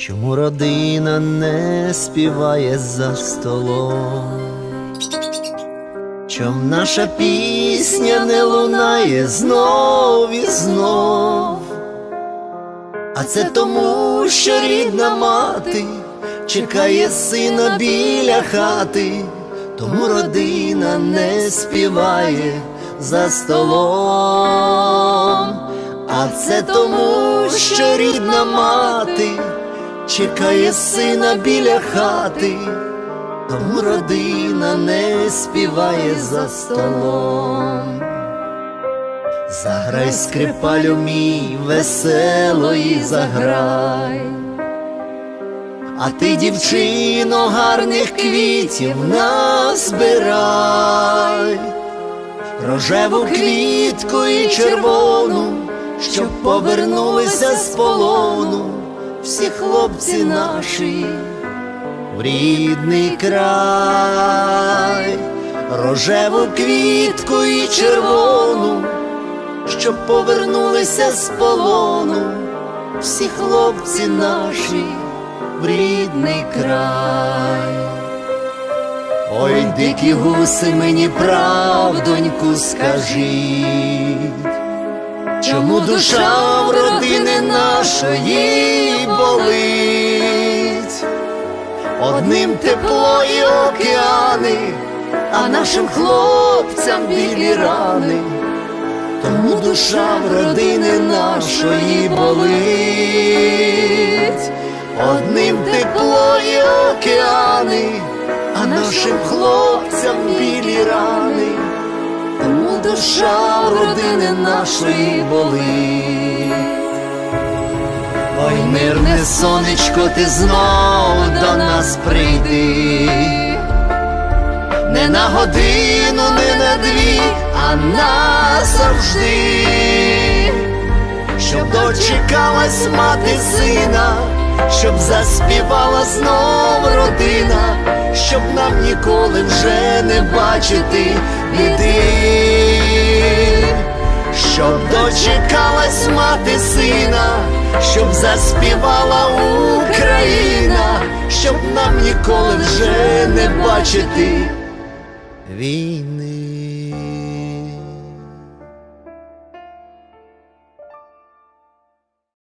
Чому родина не співає за столом? Чом наша пісня не лунає знов і знов? А це тому, що рідна мати чекає сина біля хати, тому родина не співає за столом. А це тому, що рідна мати чекає сина біля хати, тому родина не співає за столом. Заграй скрипалю мій веселої заграй. А ти, дівчино, гарних квітів назбирай, рожеву квітку і червону, щоб повернулися з полону всі хлопці наші в рідний край, рожеву квітку і червону, щоб повернулися з полону. Всі хлопці наші в рідний край. Ой, дикі гуси, мені правдоньку скажіть, чому душа в родини нашої болить? Одним тепло і океани, а нашим хлопцям білі рани, тому душа в родини нашої болить. Одним тепло і океани, а нашим хлопцям білі рани, душа родини нашої болить. Ой, мирне сонечко, ти знов до нас прийди, не на годину, не на дві, а назавжди, щоб дочекалась мати сина, щоб заспівала знов родина, щоб нам ніколи вже не бачити біди щоб дочекалась мати сина, щоб заспівала Україна, щоб нам ніколи вже не бачити війни.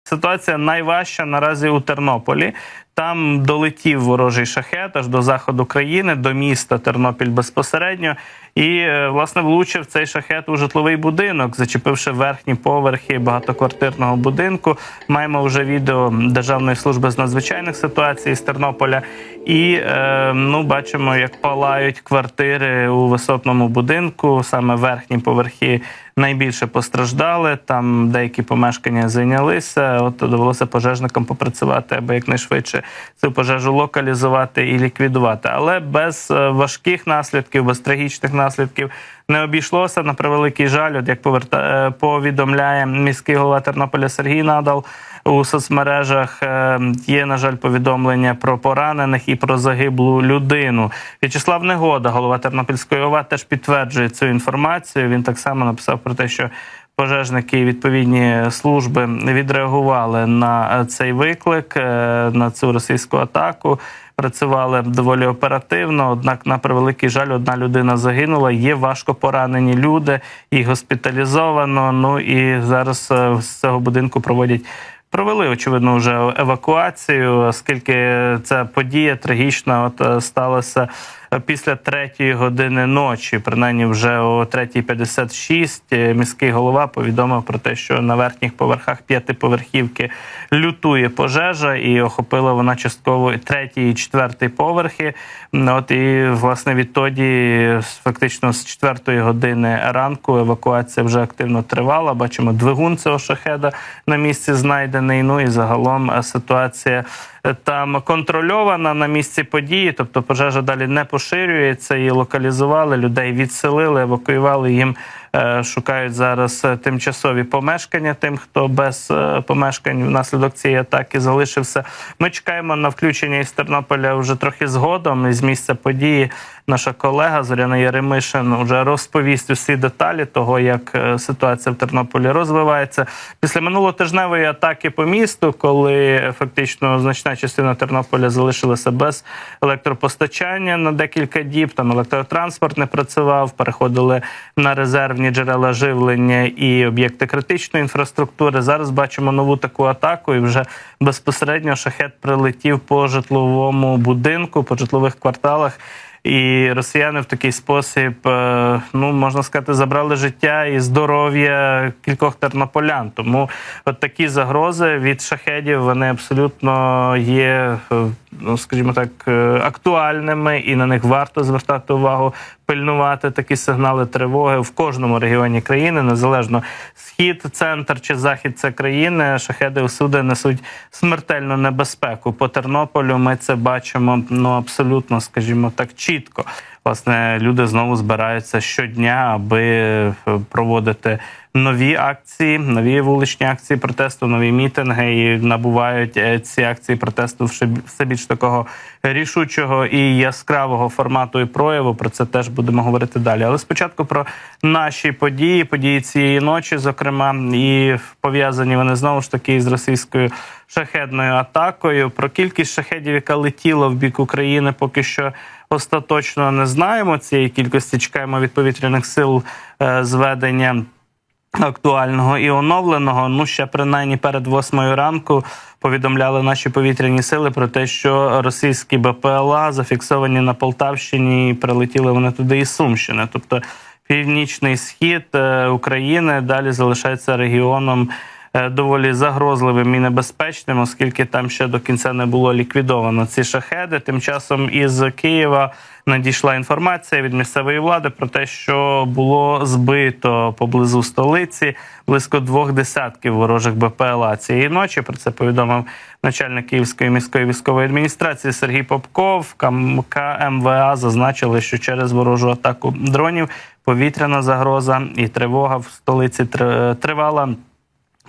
Ситуація найважча наразі у Тернополі. Там долетів ворожий шахет аж до заходу країни, до міста Тернопіль безпосередньо. І е, власне влучив цей шахет у житловий будинок, зачепивши верхні поверхи багатоквартирного будинку. Маємо вже відео Державної служби з надзвичайних ситуацій з Тернополя. І е, ну бачимо, як палають квартири у висотному будинку. Саме верхні поверхи найбільше постраждали. Там деякі помешкання зайнялися. От довелося пожежникам попрацювати, аби якнайшвидше цю пожежу локалізувати і ліквідувати. Але без е, важких наслідків, без трагічних наслідків не обійшлося на превеликий жаль. От як поверта... е, повідомляє міський голова Тернополя Сергій Надал. У соцмережах е, є, на жаль, повідомлення про поранених і про загиблу людину. В'ячеслав Негода, голова Тернопільської ОВА, теж підтверджує цю інформацію. Він так само написав про те, що пожежники і відповідні служби відреагували на е, цей виклик, на цю російську атаку. Працювали доволі оперативно. Однак, на превеликий жаль, одна людина загинула. Є важко поранені люди, їх госпіталізовано. Ну і зараз е, з цього будинку проводять. Провели очевидно вже евакуацію, оскільки ця подія трагічна от е, сталася після третьої години ночі. Принаймні, вже о 3.56 е, міський голова повідомив про те, що на верхніх поверхах п'ятиповерхівки лютує пожежа, і охопила вона частково третій і четвертий поверхи. От і власне відтоді, фактично з четвертої години ранку, евакуація вже активно тривала. Бачимо двигун цього шахеда на місці знайдений. Ну і загалом е, ситуація там контрольована на місці події, тобто пожежа далі не поширюється. Її локалізували, людей відселили, евакуювали їм шукають зараз е, тимчасові помешкання тим, хто без е, помешкань внаслідок цієї атаки залишився. Ми чекаємо на включення із Тернополя вже трохи згодом. Із місця події наша колега Зоряна Яремишин вже розповість усі деталі того, як е, ситуація в Тернополі розвивається. Після минулотижневої атаки по місту, коли фактично значна частина Тернополя залишилася без електропостачання на декілька діб, там електротранспорт не працював, переходили на резервні джерела живлення і об'єкти критичної інфраструктури. Зараз бачимо нову таку атаку, і вже безпосередньо шахет прилетів по житловому будинку, по житлових кварталах. І росіяни в такий спосіб, е, ну можна сказати, забрали життя і здоров'я кількох тернополян. Тому от такі загрози від шахедів вони абсолютно є, е, ну скажімо так, е, актуальними, і на них варто звертати увагу, пильнувати такі сигнали тривоги в кожному регіоні країни, незалежно схід, центр чи захід це країни. Шахеди усюди несуть смертельну небезпеку. По Тернополю ми це бачимо ну абсолютно, скажімо так, чітко. Власне, люди знову збираються щодня, аби е, проводити нові акції, нові вуличні акції протесту, нові мітинги і набувають е, ці акції протесту все більш такого рішучого і яскравого формату і прояву. Про це теж будемо говорити далі. Але спочатку про наші події, події цієї ночі, зокрема, і пов'язані вони знову ж таки з російською шахедною атакою. Про кількість шахедів, яка летіла в бік України, поки що остаточно не знаємо. Цієї кількості чекаємо від повітряних сил е, зведення актуального і оновленого. Ну ще принаймні перед восьмою ранку повідомляли наші повітряні сили про те, що російські БПЛА зафіксовані на Полтавщині, і прилетіли вони туди із Сумщини. Тобто північний схід е, України далі залишається регіоном. Е, Доволі загрозливим і небезпечним, оскільки там ще до кінця не було ліквідовано ці шахеди. Тим часом із Києва надійшла інформація від місцевої влади про те, що було збито поблизу столиці близько двох десятків ворожих БПЛА цієї ночі. Про це повідомив начальник Київської міської військової адміністрації Сергій Попков. КМК МВА зазначили, що через ворожу атаку дронів повітряна загроза і тривога в столиці тривала.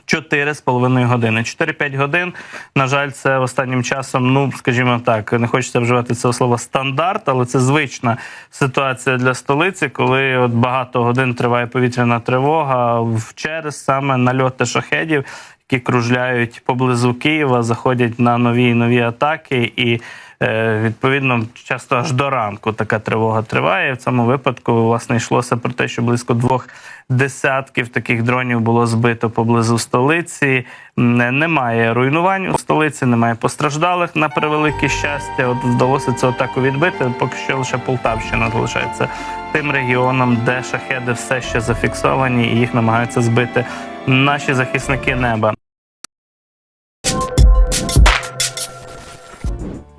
4,5 години. 4-5 годин. На жаль, це останнім часом, ну скажімо так, не хочеться вживати цього слова стандарт, але це звична ситуація для столиці, коли от багато годин триває повітряна тривога через саме нальоти шахедів, які кружляють поблизу Києва, заходять на нові і нові атаки і. Е, Відповідно, часто аж до ранку така тривога триває. В цьому випадку власне йшлося про те, що близько двох десятків таких дронів було збито поблизу столиці. Немає руйнувань у столиці, немає постраждалих на превелике щастя. От вдалося цю атаку відбити. Поки що лише Полтавщина залишається тим регіоном, де шахеди все ще зафіксовані, і їх намагаються збити наші захисники неба.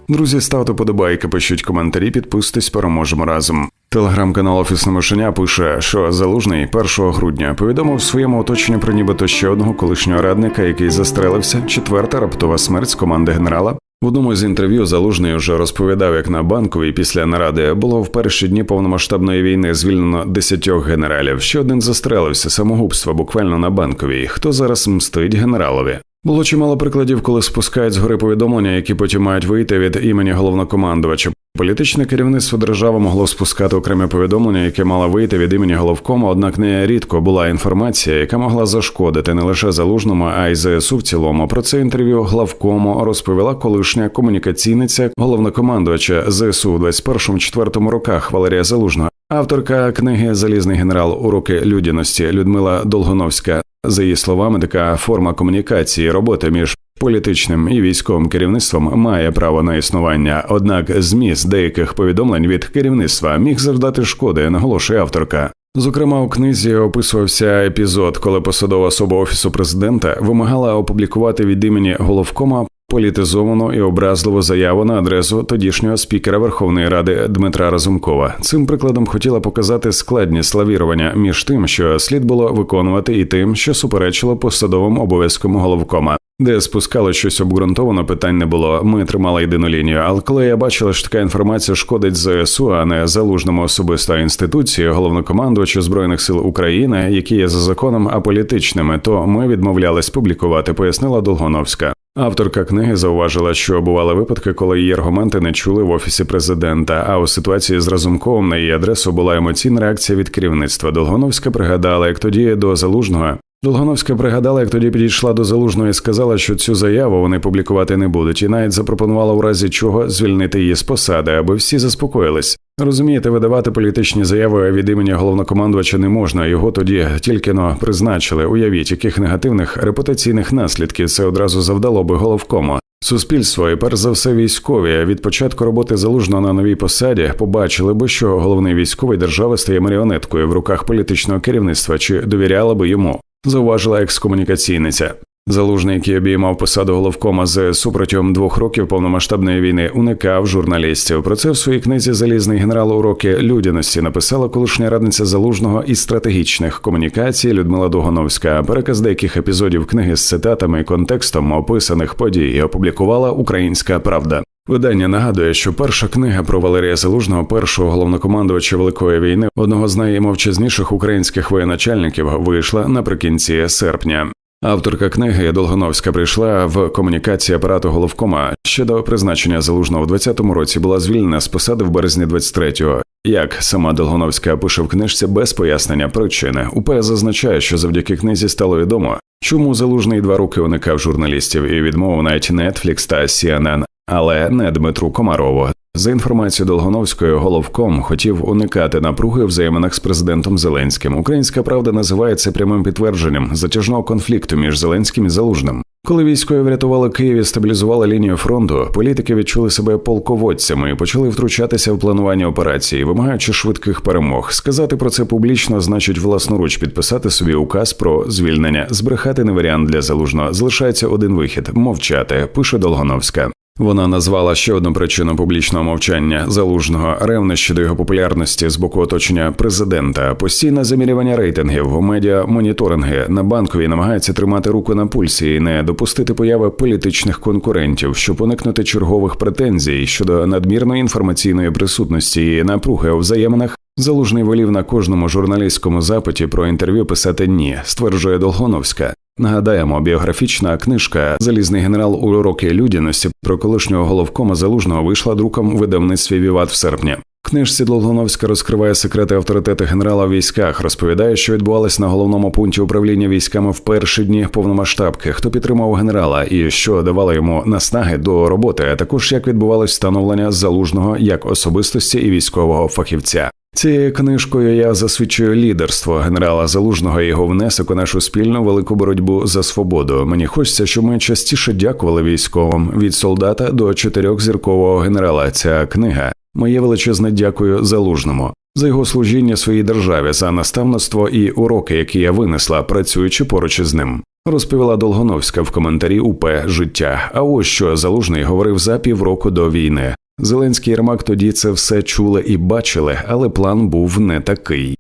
Друзі, ставте подобайки, пишіть коментарі, підписуйтесь, переможемо разом. Телеграм-канал Офісне Мишеня пише, що Залужний 1 грудня повідомив своєму оточенню про нібито ще одного колишнього радника, який застрелився. Четверта раптова смерть з команди генерала. В одному з інтерв'ю Залужний вже розповідав, як на банковій після наради було в перші дні повномасштабної війни звільнено десятьох генералів. Ще один застрелився самогубство буквально на банковій. Хто зараз мстить генералові? Було чимало прикладів, коли спускають з гори повідомлення, які потім мають вийти від імені головнокомандувача. Політичне керівництво держави могло спускати окреме повідомлення, яке мало вийти від імені головкома, однак не рідко була інформація, яка могла зашкодити не лише залужному, а й ЗСУ в цілому. Про це інтерв'ю главкому розповіла колишня комунікаційниця головнокомандувача ЗСУ у 21-4 роках Валерія Залужного. Авторка книги Залізний генерал уроки людяності Людмила Долгоновська. За її словами, така форма комунікації роботи між політичним і військовим керівництвом має право на існування. Однак зміст деяких повідомлень від керівництва міг завдати шкоди, наголошує авторка. Зокрема, у книзі описувався епізод, коли посадова особа офісу президента вимагала опублікувати від імені головкома політизовану і образливу заяву на адресу тодішнього спікера Верховної Ради Дмитра Разумкова. Цим прикладом хотіла показати складність лавірування між тим, що слід було виконувати, і тим, що суперечило посадовим обов'язкам головкома. Де спускало щось обґрунтовано, питань не було. Ми тримали єдину лінію. Але коли я бачила, що така інформація шкодить ЗСУ, а не залужному особисто інституції, головнокомандувачу збройних сил України, які є за законом аполітичними, то ми відмовлялись публікувати, пояснила Долгоновська. Авторка книги зауважила, що бували випадки, коли її аргументи не чули в офісі президента. А у ситуації з Разумковим на її адресу була емоційна реакція від керівництва. Долгоновська пригадала, як тоді до залужного. Долгоновська пригадала, як тоді підійшла до залужного і сказала, що цю заяву вони публікувати не будуть, і навіть запропонувала у разі чого звільнити її з посади, аби всі заспокоїлись. Розумієте, видавати політичні заяви від імені головнокомандувача не можна. Його тоді тільки но призначили. Уявіть, яких негативних репутаційних наслідків це одразу завдало би головкому. Суспільство і перш за все військові від початку роботи залужного на новій посаді побачили би, що головний військовий держави стає маріонеткою в руках політичного керівництва, чи довіряла би йому, зауважила екскомунікаційниця. Залужний, який обіймав посаду головкома ЗСУ протягом двох років повномасштабної війни, уникав журналістів. Про це в своїй книзі Залізний генерал уроки людяності написала колишня радниця залужного із стратегічних комунікацій Людмила Дугоновська. Переказ деяких епізодів книги з цитатами і контекстом описаних подій опублікувала Українська Правда. Видання нагадує, що перша книга про Валерія Залужного, першого головнокомандувача Великої війни, одного з наймовчазніших українських воєначальників, вийшла наприкінці серпня. Авторка книги Долгоновська прийшла в комунікації апарату головкома ще до призначення залужного в 20-му році була звільнена з посади в березні 23-го. Як сама Долгоновська пише в книжці без пояснення причини, УП зазначає, що завдяки книзі стало відомо, чому залужний два роки уникав журналістів і відмовив навіть Netflix та CNN, але не Дмитру Комарову. За інформацією Долгоновської, головком хотів уникати напруги в взаєминах з президентом Зеленським. Українська правда називає це прямим підтвердженням затяжного конфлікту між Зеленським і Залужним. Коли військові врятували Київ і стабілізували лінію фронту, політики відчули себе полководцями і почали втручатися в планування операції, вимагаючи швидких перемог. Сказати про це публічно значить власноруч підписати собі указ про звільнення. Збрехати не варіант для залужного. Залишається один вихід мовчати. Пише Долгоновська. Вона назвала ще одну причину публічного мовчання залужного ревнощі до його популярності з боку оточення президента, постійне замірювання рейтингів, медіа моніторинги на банковій намагаються тримати руку на пульсі і не допустити появи політичних конкурентів, щоб уникнути чергових претензій щодо надмірної інформаційної присутності і напруги у взаєминах. Залужний волів на кожному журналістському запиті про інтерв'ю писати ні, стверджує Долгоновська. Нагадаємо, біографічна книжка Залізний генерал уроки людяності про колишнього головкома залужного вийшла друком у видавництві Віват в серпні. Книжці Долгоновська розкриває секрети авторитету генерала в військах, розповідає, що відбувалось на головному пункті управління військами в перші дні повномасштабки, хто підтримав генерала і що давало йому наснаги до роботи, а також як відбувалось встановлення залужного як особистості і військового фахівця. Цією книжкою я засвідчую лідерство генерала Залужного і його внесок у нашу спільну велику боротьбу за свободу. Мені хочеться, щоб ми частіше дякували військовим від солдата до чотирьохзіркового генерала. Ця книга моє величезне дякую залужному за його служіння своїй державі, за наставництво і уроки, які я винесла, працюючи поруч із ним. Розповіла Долгоновська в коментарі УП життя. А ось що залужний говорив за півроку до війни. Зеленський Єрмак тоді це все чули і бачили, але план був не такий.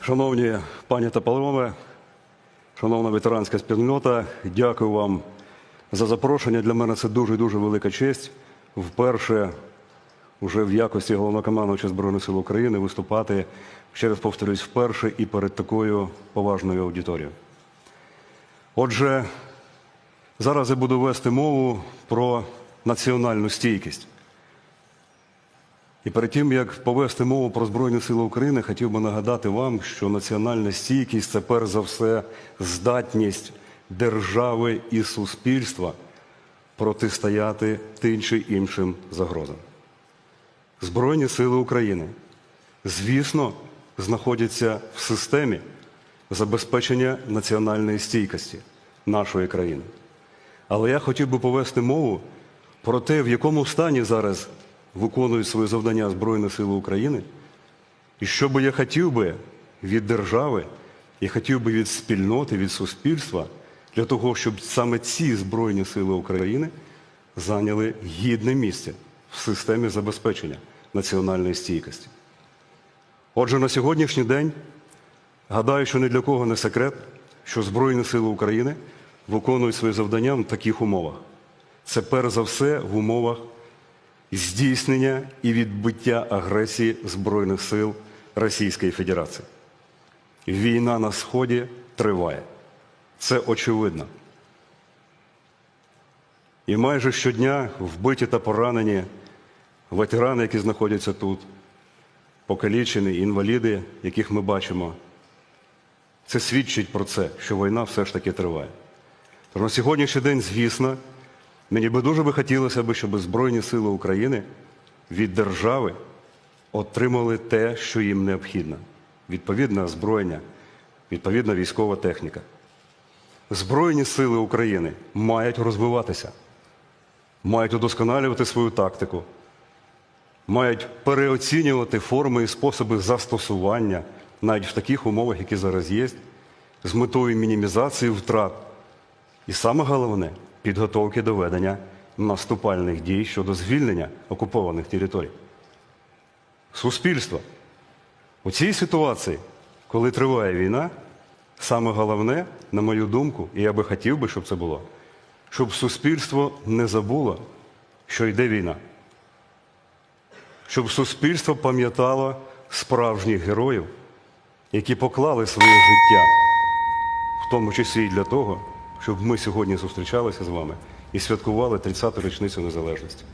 Шановні пані та панове, шановна ветеранська спільнота, дякую вам за запрошення. Для мене це дуже дуже велика честь. Вперше уже в якості головнокомандувача Збройних сил України виступати, ще раз повторюсь, вперше і перед такою поважною аудиторією. Отже, зараз я буду вести мову про національну стійкість. І перед тим, як повести мову про Збройні Сили України, хотів би нагадати вам, що національна стійкість це перш за все здатність держави і суспільства протистояти тим чи іншим загрозам. Збройні Сили України, звісно, знаходяться в системі забезпечення національної стійкості нашої країни. Але я хотів би повести мову про те, в якому стані зараз виконують свої завдання Збройні Сили України, і що би я хотів би від держави, я хотів би від спільноти, від суспільства, для того, щоб саме ці Збройні Сили України зайняли гідне місце в системі забезпечення національної стійкості. Отже, на сьогоднішній день гадаю, що ні для кого не секрет, що Збройні Сили України виконують свої завдання в таких умовах. Це перш за все в умовах здійснення і відбиття агресії Збройних сил Російської Федерації. Війна на Сході триває. Це очевидно. І майже щодня вбиті та поранені ветерани, які знаходяться тут, покалічені, інваліди, яких ми бачимо. Це свідчить про це, що війна все ж таки триває. Тож на сьогоднішній день, звісно, мені би дуже би хотілося б, щоб Збройні Сили України від держави отримали те, що їм необхідно. Відповідне озброєння, відповідна військова техніка. Збройні сили України мають розвиватися, мають удосконалювати свою тактику, мають переоцінювати форми і способи застосування навіть в таких умовах, які зараз є, з метою мінімізації втрат. І саме головне підготовки до ведення наступальних дій щодо звільнення окупованих територій. Суспільство. У цій ситуації, коли триває війна, саме головне, на мою думку, і я би хотів би, щоб це було, щоб суспільство не забуло, що йде війна. Щоб суспільство пам'ятало справжніх героїв, які поклали своє життя, в тому числі і для того, щоб ми сьогодні зустрічалися з вами і святкували 30-ту річницю незалежності.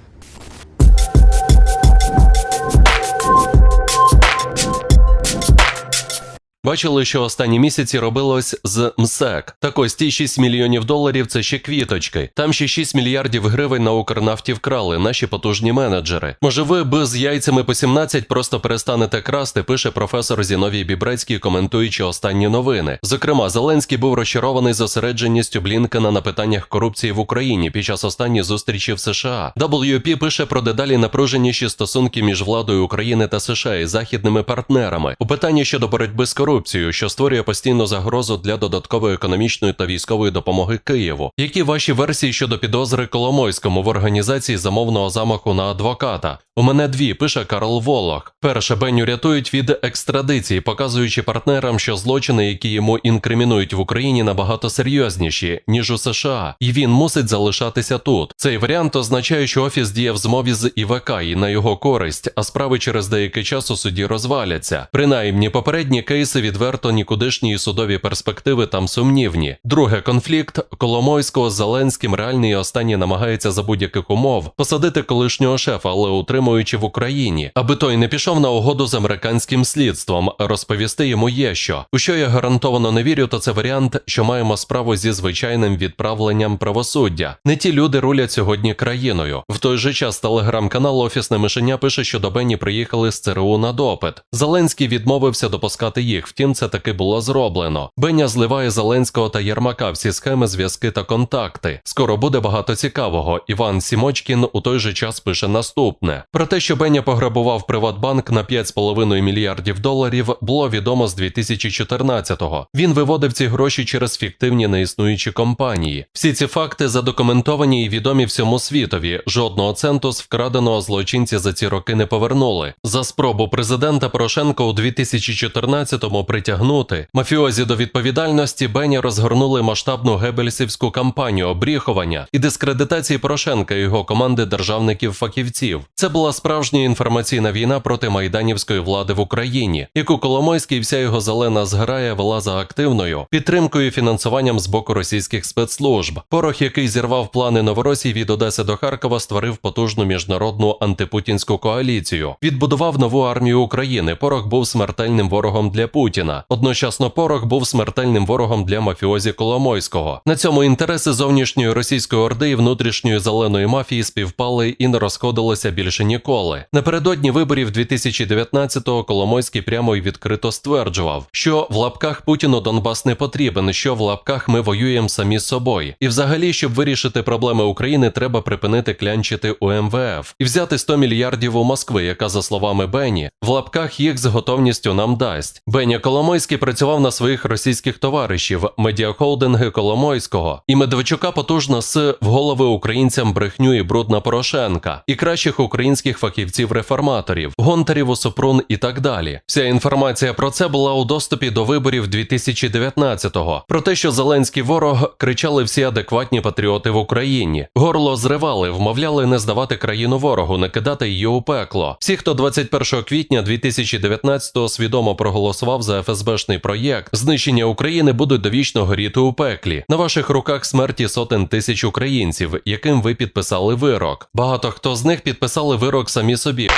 Бачили, що останні місяці робилось з МСЕК. Так ось ті 6 мільйонів доларів це ще квіточки. Там ще 6 мільярдів гривень на Укрнафті вкрали наші потужні менеджери. Може, ви би з яйцями по 17 просто перестанете красти, пише професор Зіновій Бібрецький, коментуючи останні новини. Зокрема, Зеленський був розчарований зосередженістю Блінкена на питаннях корупції в Україні під час останньої зустрічі в США. WP пише про дедалі напруженіші стосунки між владою України та США і західними партнерами у питанні щодо боротьби з корупцією, що створює постійну загрозу для додаткової економічної та військової допомоги Києву. Які ваші версії щодо підозри Коломойському в організації замовного замаху на адвоката? У мене дві пише Карл Волох. Перше, Бенню рятують від екстрадиції, показуючи партнерам, що злочини, які йому інкримінують в Україні, набагато серйозніші ніж у США, і він мусить залишатися тут. Цей варіант означає, що офіс діє в змові з ІВК і на його користь, а справи через деякий час у суді розваляться. Принаймні, попередні кейси відверто нікудишні судові перспективи там сумнівні. Друге конфлікт Коломойського з Зеленським реальний і останній намагається за будь-яких умов посадити колишнього шефа, але утримуючи в Україні, аби той не пішов на угоду з американським слідством. Розповісти йому є що. У що я гарантовано не вірю, то це варіант, що маємо справу зі звичайним відправленням правосуддя. Не ті люди рулять сьогодні країною. В той же час телеграм-канал Офісне мишеня пише, що до Бенні приїхали з ЦРУ на допит. Зеленський відмовився допускати їх. Втім, це таки було зроблено. Беня зливає Зеленського та Єрмака всі схеми, зв'язки та контакти. Скоро буде багато цікавого. Іван Сімочкін у той же час пише наступне: про те, що Беня пограбував Приватбанк на 5,5 мільярдів доларів, було відомо з 2014-го. Він виводив ці гроші через фіктивні неіснуючі компанії. Всі ці факти задокументовані і відомі всьому світові. Жодного центу з вкраденого злочинці за ці роки не повернули. За спробу президента Порошенка у 2014-му притягнути мафіозі до відповідальності Беня розгорнули масштабну гебельсівську кампанію обріхування і дискредитації Порошенка і його команди державників-фахівців. Це була справжня інформаційна війна проти майданівської влади в Україні, яку Коломойський і вся його зелена зграя вела за активною підтримкою і фінансуванням з боку російських спецслужб. Порох, який зірвав плани Новоросії від Одеси до Харкова, створив потужну міжнародну антипутінську коаліцію, відбудував нову армію України. Порох був смертельним ворогом для Путіна. Одночасно порох був смертельним ворогом для мафіозі Коломойського. На цьому інтереси зовнішньої російської орди і внутрішньої зеленої мафії співпали і не розходилися більше ніколи. Напередодні виборів 2019-го Коломойський прямо і відкрито стверджував, що в лапках Путіну Донбас не потрібен, що в лапках ми воюємо самі з собою. І взагалі, щоб вирішити проблеми України, треба припинити клянчити у МВФ і взяти 100 мільярдів у Москви, яка, за словами Бені, в лапках їх з готовністю нам дасть. Беня Коломойський працював на своїх російських товаришів, медіахолдинги Коломойського, і Медведчука потужно с в голови українцям брехню і бруд на Порошенка, і кращих українських фахівців-реформаторів, гонтарів Супрун і так далі. Вся інформація про це була у доступі до виборів 2019-го. Про те, що Зеленський ворог кричали всі адекватні патріоти в Україні. Горло зривали, вмовляли не здавати країну ворогу, не кидати її у пекло. Всі, хто 21 квітня 2019-го свідомо проголосував за ФСБшний проєкт, знищення України будуть довічно горіти у пеклі. На ваших руках смерті сотень тисяч українців, яким ви підписали вирок. Багато хто з них підписали вирок самі собі.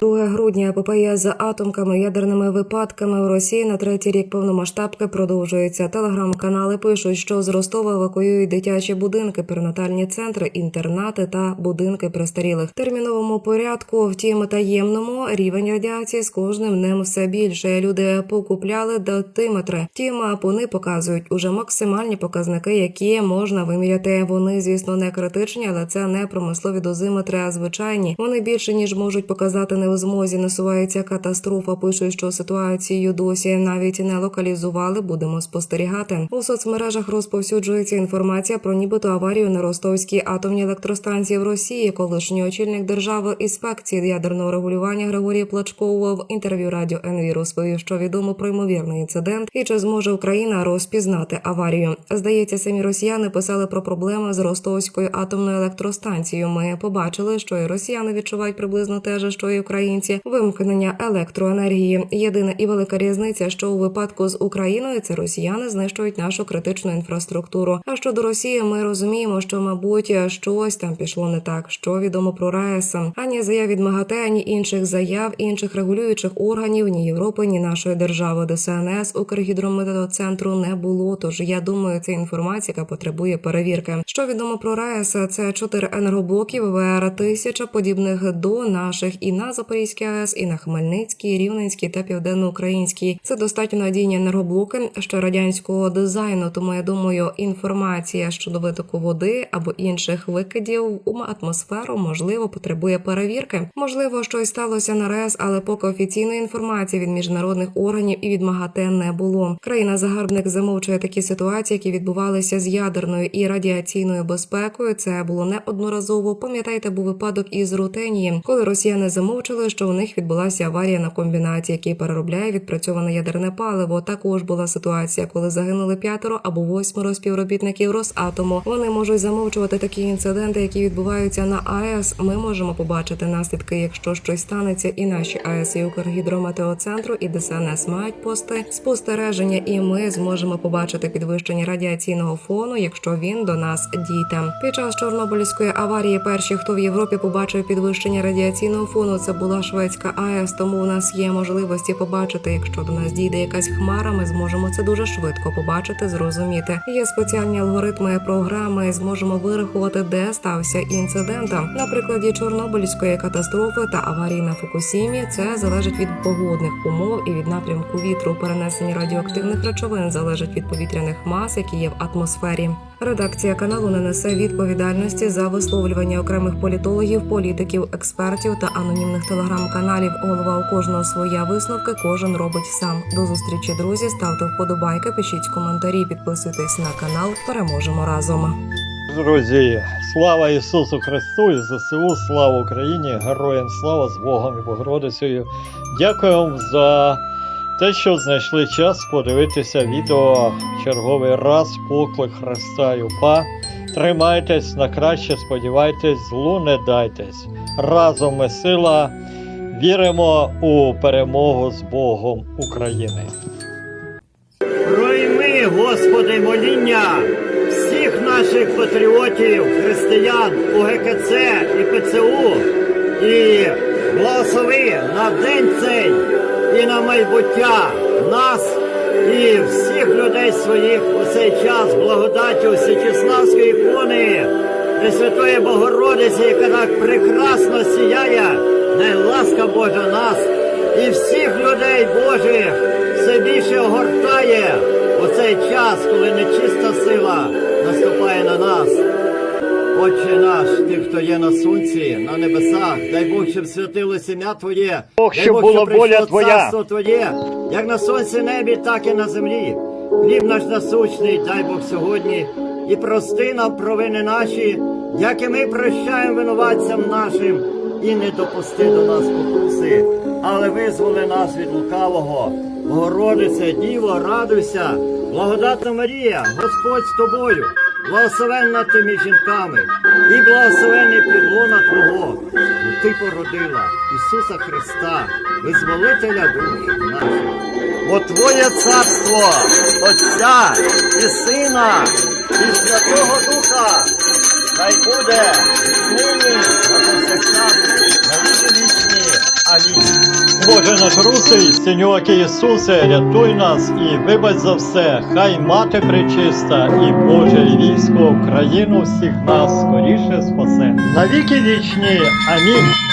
2 грудня епопея з атомками, ядерними випадками в Росії на третій рік повномасштабки продовжується. Телеграм-канали пишуть, що з Ростова евакуюють дитячі будинки, перинатальні центри, інтернати та будинки престарілих. Терміновому порядку, втім таємному рівень радіації з кожним днем все більше. Люди покупляли датиметри. Втім, вони показують уже максимальні показники, які можна виміряти. Вони, звісно, не критичні, але це не промислові дозиметри, а звичайні. Вони більше ніж можуть показати не у змозі. Насувається катастрофа. Пишуть, що ситуацію досі навіть не локалізували. Будемо спостерігати. У соцмережах розповсюджується інформація про нібито аварію на ростовській атомній електростанції в Росії. Колишній очільник держави інспекції ядерного регулювання Григорій Плачков в інтерв'ю радіо НВ розповів, що відомо про ймовірний інцидент і чи зможе Україна розпізнати аварію. Здається, самі росіяни писали про проблеми з ростовською атомною електростанцією. Ми побачили, що і росіяни відчувають приблизно те що і українці. Вимкнення електроенергії. Єдина і велика різниця, що у випадку з Україною це росіяни знищують нашу критичну інфраструктуру. А щодо Росії, ми розуміємо, що мабуть щось там пішло не так. Що відомо про РАЕС. ані заяв від МАГАТЕ, ані інших заяв інших регулюючих органів, ні Європи, ні нашої держави. ДСНС Укргідрометцентру не було. Тож я думаю, це інформація, яка потребує перевірки. Що відомо про РАЕС, це чотири енергоблоків ВР тисяча подібних до наших і на Запорізькій АЕС, і на Хмельницькій, Рівненській та Південноукраїнській. Це достатньо надійні енергоблоки ще радянського дизайну. Тому я думаю, інформація щодо витоку води або інших викидів у атмосферу можливо потребує перевірки. Можливо, щось сталося на РЕС, але поки офіційної інформації від міжнародних органів і від МАГАТЕ не було. Країна загарбник замовчує такі ситуації, які відбувалися з ядерною і радіаційною безпекою. Це було неодноразово. Пам'ятаєте, був випадок із Рутенії, коли росіяни замовчили, що у них відбулася аварія на комбінаті, який переробляє відпрацьоване ядерне паливо. Також була ситуація, коли загинули п'ятеро або восьмеро співробітників Росатому. Вони можуть замовчувати такі інциденти, які відбуваються на АЕС. Ми можемо побачити наслідки, якщо щось станеться, і наші АЕС і Укргідрометеоцентру і ДСНС мають пости спостереження, і ми зможемо побачити підвищення радіаційного фону, якщо він до нас дійде. Під час Чорнобильської аварії перші, хто в Європі побачив підвищення радіаційного фону, це була Шведська АЕС. Тому у нас є можливості побачити, якщо до нас дійде якась хмара, ми зможемо це дуже швидко побачити, зрозуміти. Є спеціальні алгоритми програми, зможемо вирахувати, де стався інцидент. На прикладі Чорнобильської катастрофи та аварії на Фукусімі це залежить від погодних умов і від напрямку вітру. Перенесення радіоактивних речовин залежить від повітряних мас, які є в атмосфері. Редакція каналу не несе відповідальності за висловлювання окремих політологів, політиків, експертів та анонімних телеграм-каналів. Голова у кожного своя висновки. Кожен робить сам. До зустрічі, друзі. Ставте вподобайки, пишіть коментарі, підписуйтесь на канал. Переможемо разом. Друзі, слава Ісусу Христу і ЗСУ, слава Україні, героям слава з Богом і Богородицею. Дякую вам за те, що знайшли час подивитися відео в черговий раз поклик Христа і УПА. Тримайтесь на краще, сподівайтесь, злу не дайтесь. Разом ми сила. Віримо у перемогу з Богом України. Пройми, Господи, моління всіх наших патріотів, християн УГКЦ і ПЦУ і благослови на день цей і на майбуття нас і всіх людей своїх у цей час благодаттю Всечеславської ікони Пресвятої Богородиці, яка так прекрасно сіяє, най ласка Божа нас і всіх людей Божих все більше огортає у цей час, коли нечиста сила наступає на нас. Отче наш, ти, хто є на сонці, на небесах, дай Бог, щоб святилося ім'я Твоє, Бог, дай щоб Бог, була прийшло воля Твоя. царство Твоє, як на сонці небі, так і на землі. Хліб наш насущний, дай Бог сьогодні, і прости нам провини наші, як і ми прощаємо винуватцям нашим, і не допусти до нас покуси, але визволи нас від лукавого. Богородице, Діво, радуйся, благодатна Марія, Господь з тобою, благословенна ти між жінками, і благословений підлона Твого, бо ти породила Ісуса Христа, визволителя душ наших. Бо Твоє царство, Отця і Сина, і Святого Духа, хай буде нині на повсякчас, на віки вічні. Амінь. Боже наш русий, Синьоки Ісусе, рятуй нас і вибач за все, хай мати пречиста і Боже і військо Україну всіх нас скоріше спасе. Навіки вічні. Амінь.